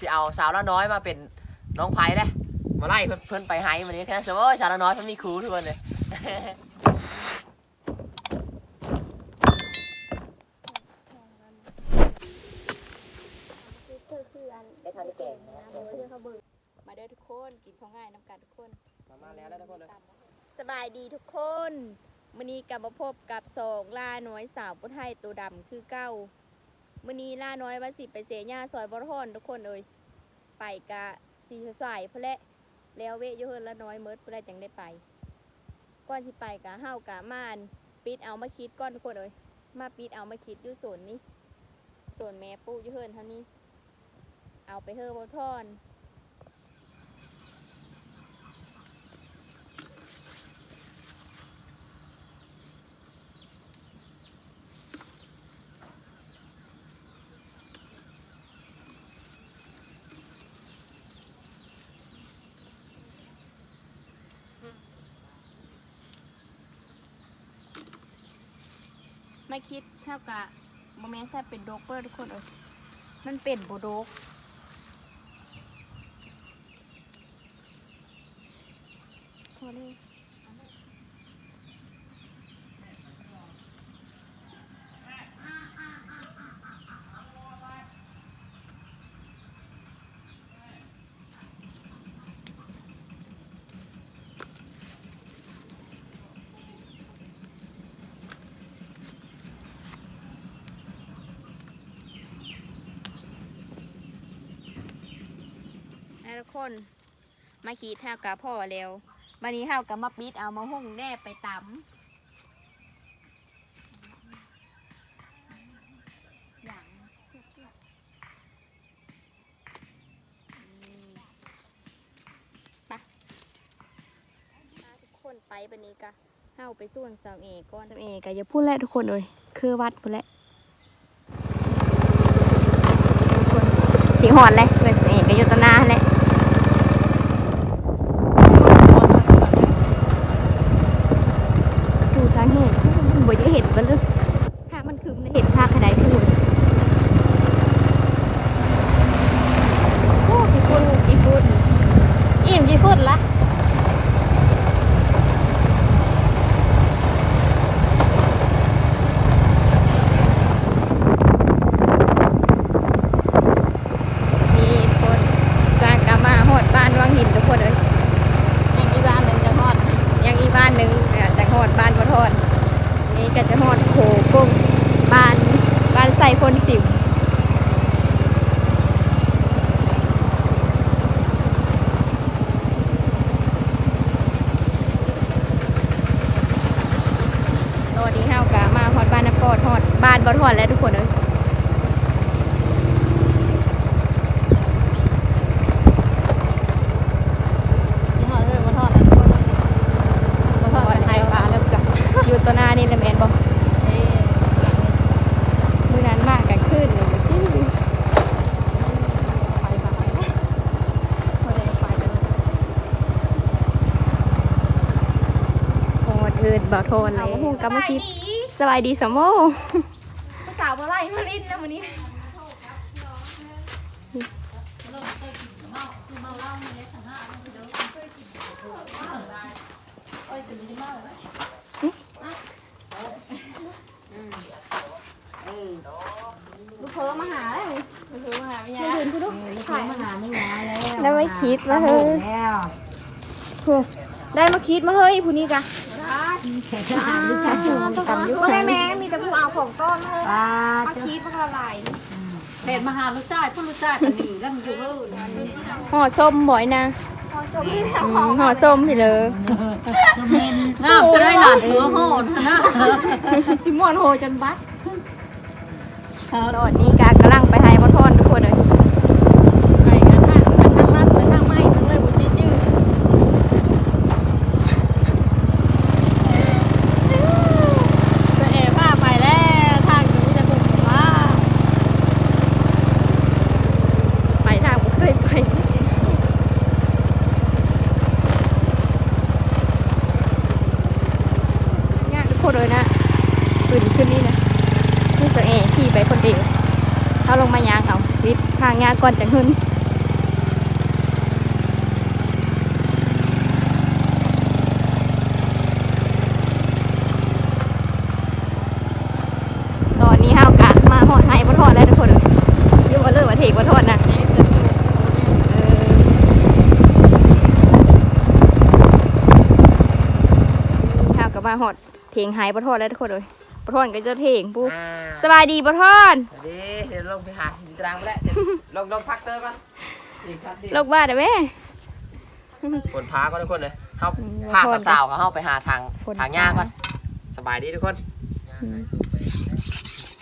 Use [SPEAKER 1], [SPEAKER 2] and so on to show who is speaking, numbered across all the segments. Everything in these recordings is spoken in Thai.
[SPEAKER 1] สิเอาสาวละน้อยมาเป็นน้องไผ่เลยมาไล่เพิ่นเพิ่นไปไฮวันนี้แค่นั้นเฉพาะสาวละน้อยเพิ่นมีครูทุกคนเลยได้ทานได้แก่
[SPEAKER 2] มาเด้อทุกคนกินข้าวง่ายน้ำกันทุกคน
[SPEAKER 1] มามาแล้วแล้วทุกคนเลย
[SPEAKER 2] สบายดีทุกคนมื้อนี้กลับมาพบกับสองล่าน้อยสาวปุไทยตัวดำคือเก้า มื่อนี้ล่าน้อยว่าสิไปเสียหญ้าซอยบอทอนทุกคนเลยไปกะสีสายเพละแล้วเวยู่เฮินละน้อยเมิดเพื่อจังได้ไปก่อนสิไปกะเฮากะม่านปิดเอามาคิดก้อนทุกคนเลยมาปิดเอามาคิดอยู่โซนนี้โซนแม่ปูยู่เฮินเท่านี้ เอาไปเฮอบอทอน ไม่คิดเท่ากับโมเมนต์แซ่บเป็นโดกเปอร์ทุกคนเอยมันเป็นโบโดกพอเลย คนมาขีดเท่ากับพ่อแล้ววันนี้เท่ากับมาปิดเอามาหุ่งแน่ไปตำอย่างอืมไปพาทุกคนไปบันนี้กะเฮาไปส่วนสาวเอก่อนสาวเอกะอย่าพูดแล้วทุกคนเลยคือวัดพูดแล้วทุกคนสีหอนเลยเพื่อนสาวเอกะอยู่ตวหนาแหละ ดูสาเหตุมันบ่จะเห็นกันเลยถ้ามันคือมันเห็นภาคขนาดพูดโอ้กี่ฝุ่นกี่ฝุ่นอิ่มกี่ฝุ่นละนี่คนสร้างกามาหอดบ้านวังหินทุกคนเลย ยังอีกบ้านหนึ่งจะฮอด ยังอีกบ้านหนึ่งเอ่อจะฮอดบ้านบ่ทอด นี่ก็จะฮอดโขกุ้งบ้านบ้านใส่พนสิวตอนนี้เฮากะมาฮอดบ้านน้ำปอดฮอด บ้านบ่ทอดแล้วทุกคนเอ้ยสิฮอดเอ้ยบ่ทอดแล้วทุกคนบ่ทอดไทยปลาแล้วจ้ะอยู่ตัวหน้านี่แหละแม่นบ่มื้อนั้นมากกันขึ้นเลยที่ไปไปบ่ได้ไปเลยโอ้อื่นบ่โทนเลยฮู้กำมาคิดสบายดีสมโม
[SPEAKER 3] ภาษาว อะไรมาลิ้นแล้ววันนี้ลูกเพิ่มมาหาแล้วนี่ลูกเพิ่มมาหาไม่ยากเดินกูดูถ่ายมาหาไม่ยากแล้ว
[SPEAKER 2] แล้วไม่คิดว่าเฮ้ย
[SPEAKER 3] แล้ว
[SPEAKER 2] ได้มาคิดมาเฮ้ยผู้นี้กะ
[SPEAKER 3] ต้องก็ได้แม่มีแต่ผู้เอาของต้นเลย
[SPEAKER 4] ปลา
[SPEAKER 3] มาคิดมันละลาย
[SPEAKER 4] เห็ดมาหาลูกชายพ่อลูกชายกันนี่แล้วมันอยู่เออ
[SPEAKER 2] ห่อส้มบ่อยนะ
[SPEAKER 3] พอชมที่แล้ว
[SPEAKER 2] อื
[SPEAKER 3] ขอ
[SPEAKER 2] ม
[SPEAKER 3] ง
[SPEAKER 2] ห่อส้มพี่เลย
[SPEAKER 4] งามจะได้หลานเออโหดนะ
[SPEAKER 3] จิมอนโหจนบัด
[SPEAKER 2] ตอนนี้กากำลังไปให้บ่ทอนทุกคนเลย อยยากทุกคนเลยนะขึ้นขึ้นนี่นะนี่ตัวเองขี่ไปคนเดียวเขาลงมายางเขาวิททางยางก่อนจะขึ้นตอนนี้ห้าวกะมาหอดไทยบ่ทอดแล้วทุกคนยิ่งว่าเลิกว่าเทกว่ทอดนะ มาหอดเทงหายบ่ทอดแล้วทุกคนเลยบ่ทอดก็จะเทงปู
[SPEAKER 1] อ่า
[SPEAKER 2] สบายดีบ่ทอด
[SPEAKER 1] เดี๋ยวเดี๋ยวลงไปหาสินกลางไปแล้วเดี๋ยวลงลงพักเตอร์ก่อนอีกชั้นเดียว
[SPEAKER 2] โลกบ้านได้ไหม
[SPEAKER 1] คนพาก็ทุกคนเลยเขา
[SPEAKER 2] อืม
[SPEAKER 1] พา
[SPEAKER 2] คน
[SPEAKER 1] สาวๆเขาเข้าไปหาทาง
[SPEAKER 2] คน
[SPEAKER 1] ทางยากก่อน
[SPEAKER 2] พ
[SPEAKER 1] สบายดีทุกคน
[SPEAKER 2] อืม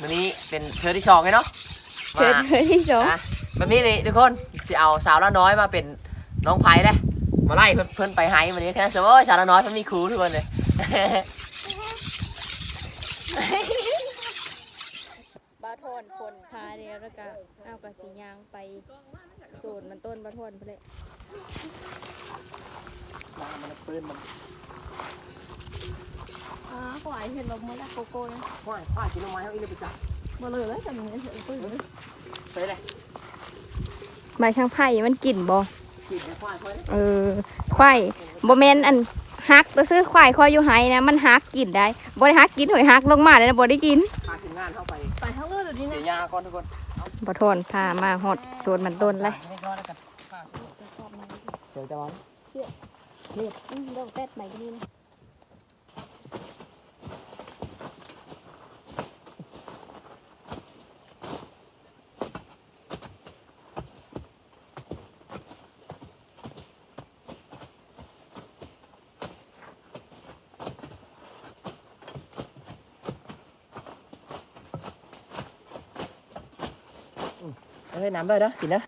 [SPEAKER 1] วันนี้เป็นเธอที่สองไงเนาะ
[SPEAKER 2] เจอ
[SPEAKER 1] มา
[SPEAKER 2] เธอที่สอง
[SPEAKER 1] นะแบบนี้เลยทุกคนจะเอาสาวละน้อยมาเป็นน้องไผ่เลยมาไล่เพิ่นเพิ่นไปไฮวันนี้แค่นั้นเฉยสาวละน้อยเพิ่นมีครูทุกคนเลย
[SPEAKER 2] บ้าทอนคนพาเนี่ยแล้วก็เอากระสียางไปสูตรมันต้นบ้าทอนไปเลย
[SPEAKER 1] มันปืนมัน
[SPEAKER 3] อ๋อขวายเห็นลมมาแล้วโกโก้นะ
[SPEAKER 1] คว้าคว้ากินลงไม้เขาอีกเลยไปจับ
[SPEAKER 3] บ่เลยแล้วแต่มึงเห็นปืน
[SPEAKER 1] ไปเลย
[SPEAKER 2] ใบช่างไผ่มันกลิ่นบ่
[SPEAKER 1] กินไปคว้าคว้าเลย
[SPEAKER 2] เออควายบ่แม่นอัน ฮักไปซื้อควายคอยอยู่ไห้นะมันฮักกินได้บ่ได้ฮักกินหอยฮักลงมาเลยนะบ่ได้กิน
[SPEAKER 1] พาทีมงานเข้าไป
[SPEAKER 3] ไปทั้งเลือดเดี๋ยวนี้
[SPEAKER 1] เสี
[SPEAKER 3] นะ
[SPEAKER 1] ยยาก่อนทุกคน
[SPEAKER 2] บ่ทอนพามาฮอดสวนมันต้นเลย
[SPEAKER 1] ไม่ก่อนแล้วกันเดี๋ยวจะวัน
[SPEAKER 2] อืมดอกแป๊ดใหม่ก็มีนะ
[SPEAKER 1] เอ้ยน้ำด้วยเด้อกินเด้อ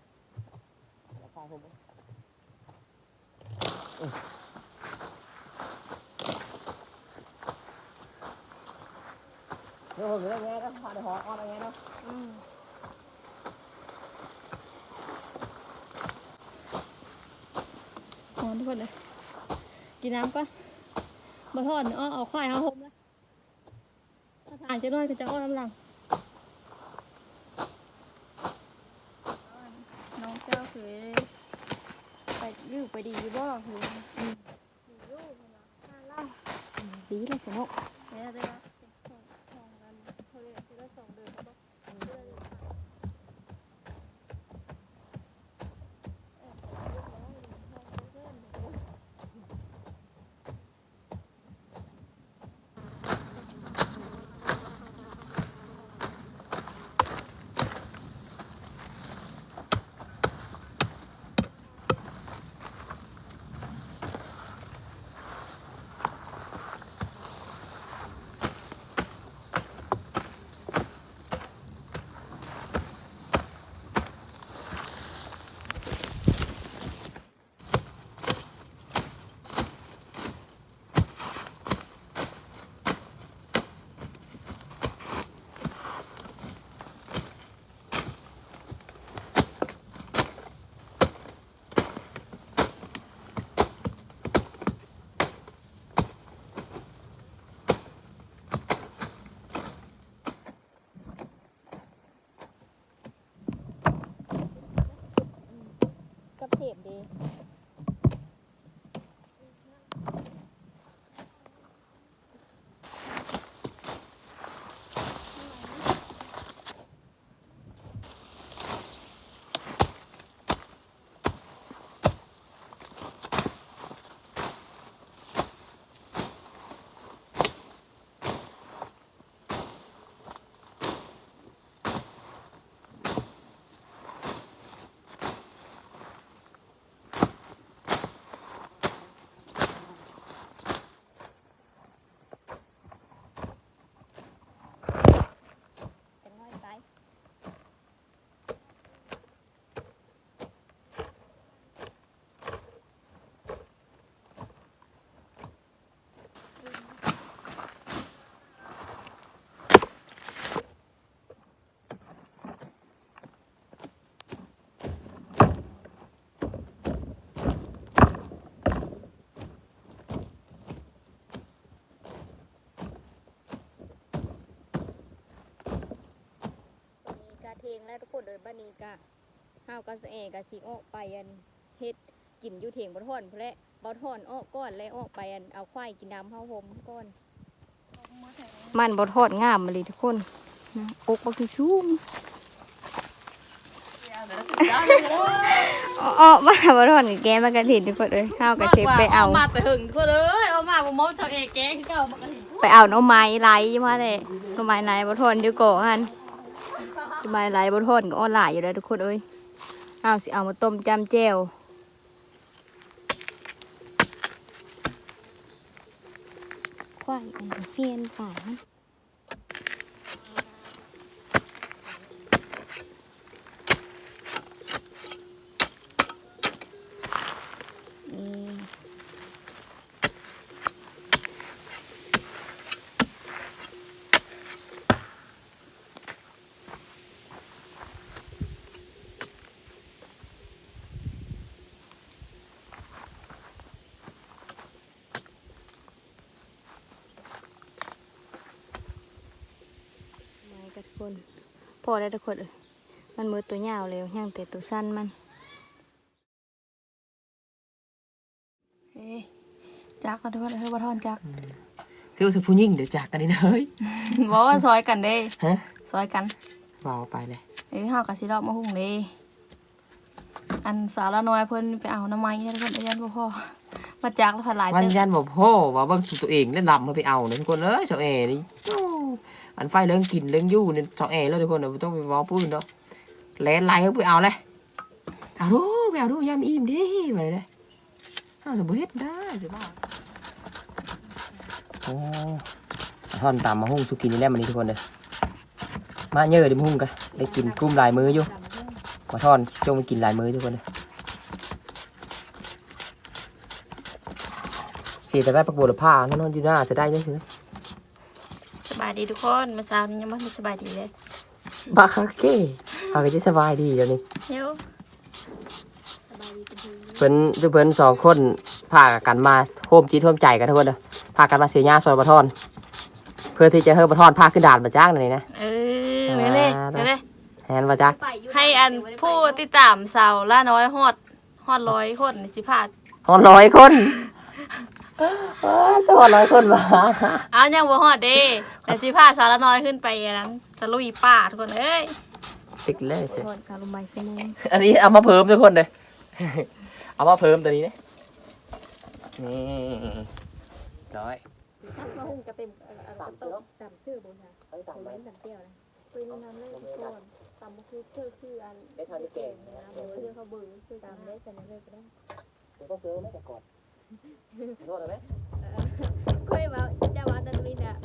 [SPEAKER 1] เดี๋ยวผมจะได้ไงก็พาเดี๋ยวหออ้อนอะไรไงเนาะ
[SPEAKER 3] อ๋อทุกคนเลย กินน้ำก่อนบ่ทอดอ้อเอาควายเอาหมแล้วถ้าทานจะน้อยก็จะอ้อน้ำลังน้องเจ้าเคยไปยื้อไป ดีบ่คือ
[SPEAKER 2] ดีเลยสนุก
[SPEAKER 3] เนี่ยได้ละ
[SPEAKER 2] ตอนนี้กาเทงแล้วทุกคนเลยบ้านนี้กะห้าวกะสะเอกะสิออกไปอันเฮ็ดกินอยู่เถียงบ่ทอนพุ่นแหละบ่ทอนออกก้อนแล้วออกไปอันเอาควายกินน้ำเฮาห่มก้อน มันบ่ทอดงามมาเลยทุกคนนะอกบักชุ่ม
[SPEAKER 3] เดี๋ยว
[SPEAKER 2] อ้อมาบ่ทอนกับแกมากระถิ่นทุกคนเอ้ยข้าวกระเชฟไปเอา
[SPEAKER 3] มาไปหึงทุกคนเอ้ยเอามาบ่มอชาวเอกแกคือเก่ามากระถิ่น
[SPEAKER 2] ไปเอาหน่อไม้ไล่มาเลยหน่อไม้ไล่บ่ทอนอยู่ก่อหั นหน่อไม้ไล่บ่ทอนก็ออนไลน์อยู่แล้วทุกคนเอ้ยเอาสิเอามาต้มจำแจ่วควายนี่เพียนป่า คนพอแล้วทุกคนเอ้ยมันมือตัวยาวแล้วย่างแต่ตัวสั้นมัน
[SPEAKER 3] เฮ้จักนะทุกคนเฮ้ยบ่ทอนจัก
[SPEAKER 1] คือว่าสิผู้หญิงเดี๋ยวจากกันนี่นะเฮ้ย
[SPEAKER 3] บอกว่าซอยกันเด้
[SPEAKER 1] ฮะ
[SPEAKER 3] ซอยกัน
[SPEAKER 1] เบาไปเลย
[SPEAKER 3] เอ้ยเฮากับสิรอบมาหุงเด้อันสาวละน้อยเพิ่นไปเอาน้ำไม้เนี่ยทุกคนอายันบ่พอมาจักแล้วผัดหลาย
[SPEAKER 1] วัน
[SPEAKER 3] เติม
[SPEAKER 1] ยันบอกพ่อว่าเบิ่งสู่ตัวเองเล่นลำมาไปเอาเนี่ยทุกคนเอ้ยเสาแอนี่โอันไฟเรื่องกินเรื่องยู่เนี่ยเสาแอร์แล้วทุกคนเดี๋ยวต้องไปว้าปืนเนาะแลนไล่เขาไปเอาเลยเอาดูไปเอาดูยามอิ่มดิไปเลยเอาสมบูรณ์ได้สิบ้าโอ้ท่อนตามมาหุ้งสุกินนี่แน่มันนี่ทุกคนเลยมาเยอะดิมหุ้งกันได้กินกุ้มลายมืออยู่มาท่อนจงไปกินลายมือทุกคนเลยเสียแต่ได้ประกวดผ้านั่นนอยู่หน้าจะได้เนี่ยคือ
[SPEAKER 3] บายดีทุกคนมาสาวนี้ยังบ่สบายดีเลย
[SPEAKER 1] บ้าเก้เอาไปจะสบายดีเดี๋ยวนี้
[SPEAKER 3] เดี๋ยว
[SPEAKER 1] เพิ่นเพิ่นสองคนพากันมาโฮมจิตโฮมใจกันทุกคนเด้อพากันมาเสียหญ้าซอยบะทอน เพื่อที่จะเฮ้บะทอนพาขึ้นด่านมาจ้างนั่นนี่นะ
[SPEAKER 3] เออไปเลยไปเลย
[SPEAKER 1] แฮนมาจ้าง
[SPEAKER 3] ให้อันผู้ติดตามสาวล่าน้อยฮอดฮอดร้อยคนสิพา
[SPEAKER 1] ทอนร้อยคน เอ้ยทอนร้อยคนมา
[SPEAKER 3] เอายังบ่ฮอดเด้แต่สิพาสาวล่าน้อยขึ้นไปอันนั้นตะลุยป่าทุกคนเอ้ย
[SPEAKER 1] ติกเลย
[SPEAKER 2] ทอดกะลงใบสมุน
[SPEAKER 1] อันนี้เอามาเพิ่มทุกคนเลย เอามาเพิ่มตัวนี้นะนี่ร้อย
[SPEAKER 2] มาหุงกระเต็มตำต้มตำชื่อบุญค่ะผมเล่นตำเตี้ยวนะคุยน้ำเลยทุกคนตำคือคือคืออัน
[SPEAKER 1] ได้ทานได้เก่ง
[SPEAKER 2] นะเบอร์เรื่องเขาเบอร์คือตำได้แต่นั่นเลยก็ได้
[SPEAKER 1] คุณต้องซื้อไหมแต่ก่อน โทษไหม
[SPEAKER 2] คุยว่าเจ้าว่าตันลินอะ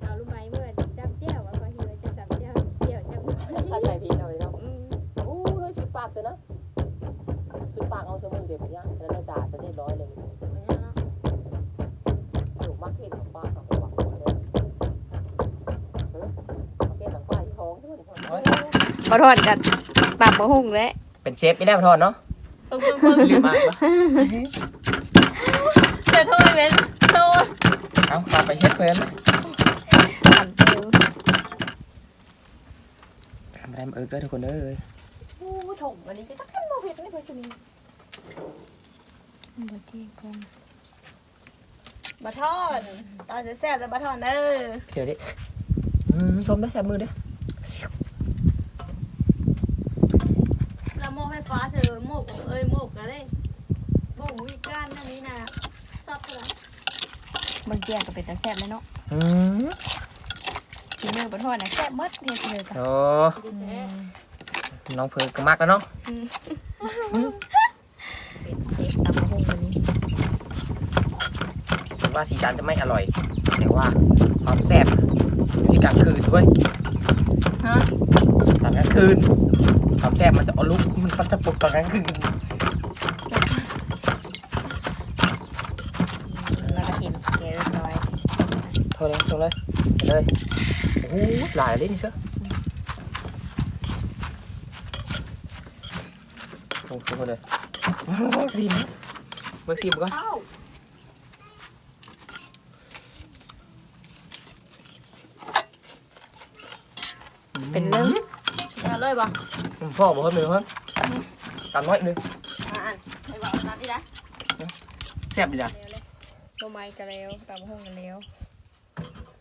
[SPEAKER 2] เอาลูกไม้เมื่อจำเจ้าว่าพอเหือจะจำเจ้าเจ้าจำ
[SPEAKER 1] ถ้าใจพี่เราเลยเนาะ
[SPEAKER 2] อืม
[SPEAKER 1] โอ้เฮ้ยชุดปากเสร็จนะชุดปากเอาเสมอเดี๋ยวผมย่างแล้วเราด่าจะเรียบร้อยเลยถูกมากเทศของปากของปากเลยเออเทศของปากที่ท้องด้วย
[SPEAKER 2] บ่ทอดกันปรับบ่หุงแล้ว
[SPEAKER 1] เป็นเชฟไม่ได้มาทอดเนาะ
[SPEAKER 3] เพิ่งเพิ่งเพิ่ง
[SPEAKER 1] ลืมมากปะ
[SPEAKER 3] เดี๋ยวโทษเว้นโทษ
[SPEAKER 1] เอากลับไปเฮ็ดเพื่อน
[SPEAKER 2] ตำเตี้ยว
[SPEAKER 1] ทำอะไรมาเอิกด้วยทุกคนเอ้ย
[SPEAKER 3] โอ้ถมวันนี้ก็ต้องมาเผ็ดไม่เคยจะมี
[SPEAKER 2] บ่เที่กัน
[SPEAKER 3] บะทอนตอนจะแซ่บแต่บะทอนเด้อ
[SPEAKER 1] เดี๋ยวดิอืมชมได้แซ่บมือเด้อ
[SPEAKER 3] แล้วโมกไฟฟ้าเธอโมกเอ้ยโมกกันเลยโมกวิก้านนั่นนี่นะ ชอบเท่าไหร่
[SPEAKER 2] บางเที่ยงก็เป็นตาแซ่บแล้วเนาะ
[SPEAKER 1] อืม
[SPEAKER 2] กินเนื้อบ่ทอดน่ะแซ่บหมดเฮ็ดเลยจ้ะ
[SPEAKER 1] โอ้น้องเพิ่งก็มากแล้วเนาะ
[SPEAKER 2] เป็นเซฟตำบ่หุงวันนี้
[SPEAKER 1] ถึงว่าสีสันจะไม่อร่อย แต่ว่าความแซ่บอยู่ที่กลางคืนด้วย
[SPEAKER 3] ฮะ
[SPEAKER 1] ตอนกลางคืนความแซ่บมันจะเอาลุกมันก็จะปลุกตอนกลางคืน ทษเลยซีมเบิกซีมก่อน
[SPEAKER 3] เอ้า
[SPEAKER 2] เป็นเรื่อง
[SPEAKER 3] เอาเลยบ่
[SPEAKER 1] พ่อบอกให้หนึ่งเพิ่มตามน้อยหนึ่ง
[SPEAKER 3] อ่านไปบอกน้ำดินะ
[SPEAKER 1] แซ่บดีจ้ะ
[SPEAKER 2] ลงไม้กันแล้วตำบ่หุงกันแล้วมา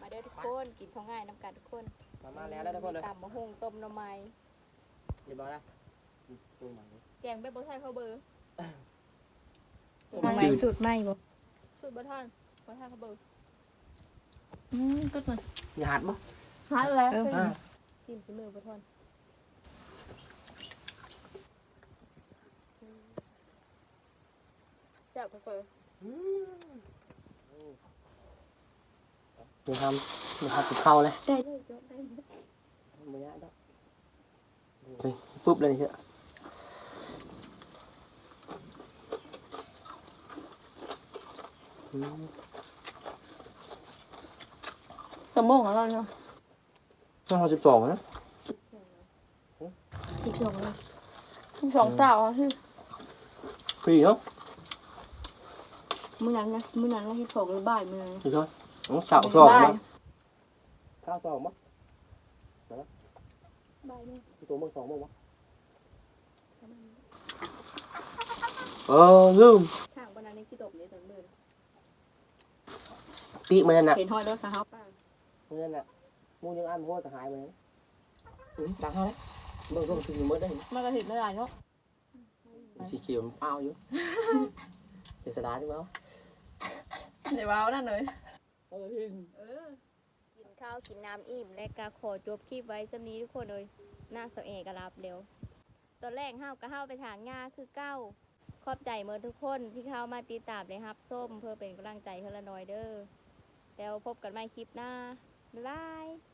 [SPEAKER 2] เด้อทุกคนกินข้าวง่ายน้ำกันทุกคน
[SPEAKER 1] มามาแล้วแล้วทุกคนเลย
[SPEAKER 2] ตำบ่หุงต้มหน่อไม้
[SPEAKER 1] เรียบร้อยแล้ว
[SPEAKER 2] แกงแบบบ่ใช่ข้าวเบอร์
[SPEAKER 3] ทำไมสูตรใหม่บ่
[SPEAKER 2] สูตรบ่ท่านบ่ท่านข้าวเบอร์
[SPEAKER 3] อืมก็มัน
[SPEAKER 1] หยาดบ่
[SPEAKER 3] หาแล้ว
[SPEAKER 1] อ่า
[SPEAKER 2] จิ้มสิมือบ่ท่านแซ่บข้าวเบอร์
[SPEAKER 1] มีทำมีทำติดเข้าเลย
[SPEAKER 2] ได้เลยจ้ะได้เลย
[SPEAKER 1] ไม่ยากดอกไปปุ๊บเลยเชียวอืม
[SPEAKER 3] สมองของเราเนาะ
[SPEAKER 1] ห้าสิบสองนะ
[SPEAKER 3] อีกสองเลยสองสาวอะที่
[SPEAKER 1] ฟรีเนาะ
[SPEAKER 3] มื้อนั้นนะมื้อนั้นเราเฮ็ดของหรือบ่ายมื้อนั้น
[SPEAKER 1] ถูกต้อง น้องสาวสอง
[SPEAKER 3] บ่าย
[SPEAKER 1] มั้งข้าวสองมั้ง
[SPEAKER 2] บายเนี่ย
[SPEAKER 1] ตัวมึงสองมั้งวะเออลืม
[SPEAKER 2] ข้างบนนั้นนี่ขี้ตกเลยตอนเดิน
[SPEAKER 1] ปีกมันนั่นน่ะ
[SPEAKER 3] เห็นห้อยด้วยค่ะครับ
[SPEAKER 1] มันนั่นน่ะมูยังอ่านเพราะว่าจะหายไปนะอืมจังเท่าไหร่เบิ่งก็มันคือมืดได้
[SPEAKER 3] มันก็เห็นไม่ได้เนาะ
[SPEAKER 1] สีเขียวมันเปล่าอยู่เจษดาใช่ไหม
[SPEAKER 3] เดี๋ยวเอานั่นเลย
[SPEAKER 1] เออ
[SPEAKER 2] กินข้าวกินน้ำอิ่มและก็ขอจบคลิปไว้สำนี้ทุกคนเลยหน้าเสาเอกรับเร็วตอนแรกห้าวก็ห้าวไปถางงาคือเก้าขอบใจเมื่อทุกคนที่เข้ามาติดตามเลยครับส้มเพื่อเป็นกำลังใจเฮละนอยเดอร์แล้วพบกันใหม่คลิปหน้าบ๊ายบาย